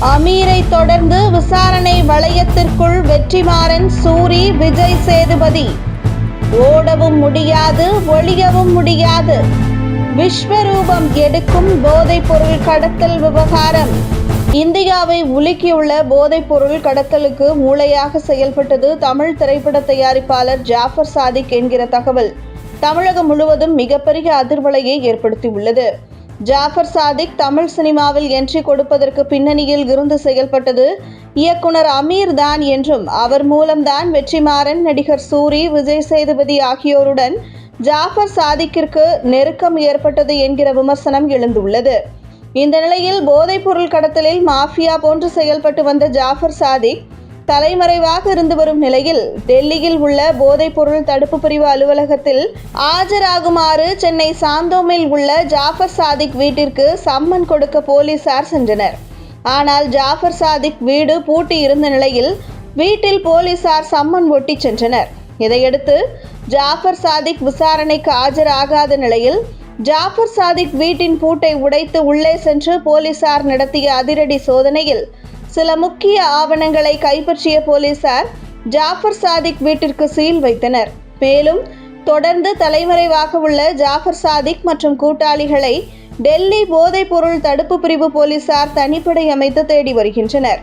அமீரை தொடர்ந்து விசாரணை வளையத்திற்குள் வெற்றிமாறன் சூரி விஜய் சேதுபதி. ஓடவும் முடியாது ஒளியவும் முடியாது. விஸ்வரூபம் எடுக்கும் போதைப் பொருள் கடத்தல் விவகாரம். இந்தியாவை உலுக்கியுள்ள போதைப் பொருள் கடத்தலுக்கு மூளையாக செயல்பட்டது தமிழ் திரைப்பட தயாரிப்பாளர் ஜாஃபர் சாதிக் என்கிற தகவல். தமிழகம் முழுவதும் மிகப்பெரிய அதிர்வலையை ஏற்படுத்தியுள்ளது. ஜாஃபர் சாதிக் தமிழ் சினிமாவில் என்ட்ரி கொடுப்பதற்கு பின்னணியில் இருந்து செயல்பட்டது. இயக்குனர் அமீர் தான் என்றும் அவர் மூலம்தான் வெற்றிமாறன் நடிகர் சூரி விஜய் சேதுபதி ஆகியோருடன் ஜாஃபர் சாதிக்கிற்கு நெருக்கம் ஏற்பட்டது என்கிற விமர்சனம் எழுந்துள்ளது. இந்த நிலையில் போதைப்பொருள் கடத்தலில் மாஃபியா போன்று செயல்பட்டு வந்த ஜாஃபர் சாதிக் தலைமறைவாக இருந்து வரும் நிலையில் டெல்லியில் உள்ள போதைப்பொருள் தடுப்பு பிரிவு அலுவலகத்தில் ஆஜராகுமாறு சென்னை சாந்தோமில் உள்ள ஜாஃபர் சாதிக் வீட்டிற்கு சம்மன் கொடுக்க போலீசார் சென்றனர். ஆனால் ஜாஃபர் சாதிக் வீடு பூட்டி இருந்த நிலையில் வீட்டில் போலீசார் சம்மன் ஒட்டி சென்றனர். இதையடுத்து ஜாஃபர் சாதிக் விசாரணைக்கு ஆஜராகாத நிலையில் ஜாஃபர் சாதிக் வீட்டின் பூட்டை உடைத்து உள்ளே சென்று போலீசார் நடத்திய அதிரடி சோதனையில் சில முக்கிய ஆவணங்களை கைப்பற்றிய போலீசார் ஜாஃபர் சாதிக் வீட்டிற்கு சீல் வைத்தனர். மேலும் தொடர்ந்து தலைமறைவாக உள்ள ஜாஃபர் சாதிக் மற்றும் கூட்டாளிகளை டெல்லி போதைப் பொருள் தடுப்பு பிரிவு போலீசார் தனிப்படை அமைத்து தேடி வருகின்றனர்.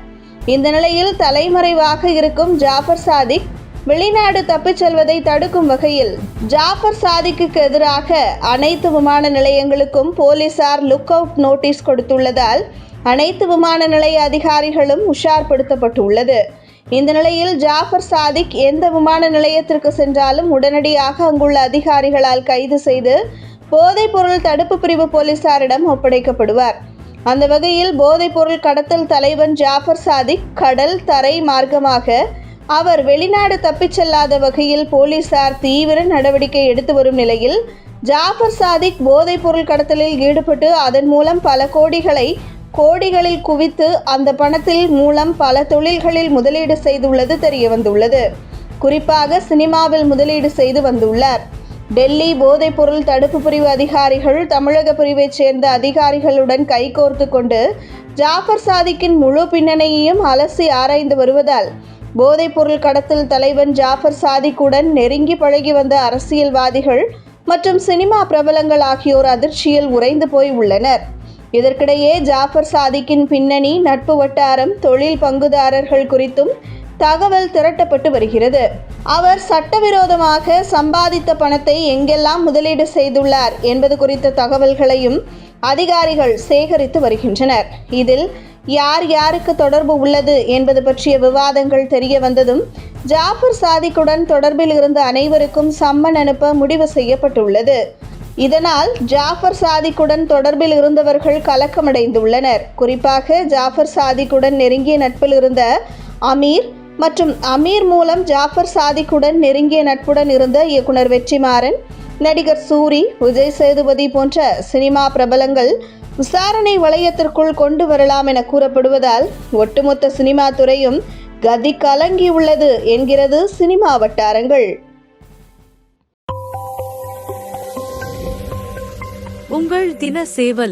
இந்த நிலையில் தலைமறைவாக இருக்கும் ஜாஃபர் சாதிக் வெளிநாடு தப்பிச் செல்வதை தடுக்கும் வகையில் ஜாஃபர் சாதிக்கு எதிராக அனைத்து விமான நிலையங்களுக்கும் போலீசார் லுக் அவுட் நோட்டீஸ் கொடுத்துள்ளதால் அனைத்து விமான நிலைய அதிகாரிகளும் உஷார்படுத்தப்பட்டுள்ளது. இந்த நிலையில் ஜாஃபர் சாதிக் எந்த விமான நிலையத்திற்கு சென்றாலும் உடனடியாக அங்குள்ள அதிகாரிகளால் கைது செய்து போதைப்பொருள் தடுப்பு பிரிவு போலீசாரிடம் ஒப்படைக்கப்படுவார். அந்த வகையில் போதைப்பொருள் கடத்தல் தலைவன் ஜாஃபர் சாதிக் கடல் தரை மார்க்கமாக அவர் வெளிநாடு தப்பிச் செல்லாத வகையில் போலீசார் தீவிர நடவடிக்கை எடுத்து வரும் நிலையில் ஜாஃபர் சாதிக் போதைப்பொருள் கடத்தலில் ஈடுபட்டு அதன் மூலம் பல கோடிகளை கோடிகளில் குவித்து அந்த பணத்தில் மூலம் பல தொழில்களில் முதலீடு செய்துள்ளது தெரிய வந்துள்ளது குறிப்பாக சினிமாவில் முதலீடு செய்து வந்துள்ளார். டெல்லி போதைப்பொருள் தடுப்பு பிரிவு அதிகாரிகள் தமிழக பிரிவைச் சேர்ந்த அதிகாரிகளுடன் கைகோர்த்து கொண்டு ஜாஃபர் சாதிக்கின் முழு பின்னணியையும் அலசி ஆராய்ந்து வருவதால் போதைப்பொருள் கடத்தல் தலைவன் ஜாஃபர் சாதிக்குடன் நெருங்கி பழகி வந்த அரசியல்வாதிகள் மற்றும் சினிமா பிரபலங்கள் ஆகியோர் அதிர்ச்சியில் உறைந்து போய் உள்ளனர். இதற்கிடையே ஜாஃபர் சாதிக்கின் பின்னணி நட்பு வட்டாரம் தொழில் பங்குதாரர்கள் குறித்தும் தகவல் திரட்டப்பட்டு வருகிறது. அவர் சட்டவிரோதமாக சம்பாதித்த பணத்தை எங்கெல்லாம் முதலீடு செய்துள்ளார் என்பது குறித்த தகவல்களையும் அதிகாரிகள் சேகரித்து வருகின்றனர். இதில் யார் யாருக்கு தொடர்பு உள்ளது என்பது பற்றிய விவாதங்கள் தெரிய வந்ததும் ஜாஃபர் சாதிக்குடன் தொடர்பில் இருந்த அனைவருக்கும் சம்மன் அனுப்ப முடிவு செய்யப்பட்டுள்ளது. இதனால் ஜாஃபர் சாதிக்குடன் தொடர்பில் இருந்தவர்கள் கலக்கமடைந்துள்ளனர். குறிப்பாக ஜாஃபர் சாதிக்குடன் நெருங்கிய நட்பில் இருந்த அமீர் மற்றும் அமீர் மூலம் ஜாஃபர் சாதிக்குடன் நெருங்கிய நட்புடன் இருந்த இயக்குனர் வெற்றிமாறன் நடிகர் சூரி விஜய் சேதுபதி போன்ற சினிமா பிரபலங்கள் விசாரணை வளையத்திற்குள் கொண்டு வரலாம் என கூறப்படுவதால் ஒட்டுமொத்த சினிமா துறையும் கதி கலங்கியுள்ளது என்கிறது சினிமா வட்டாரங்கள். உங்கள் தின சேவல்.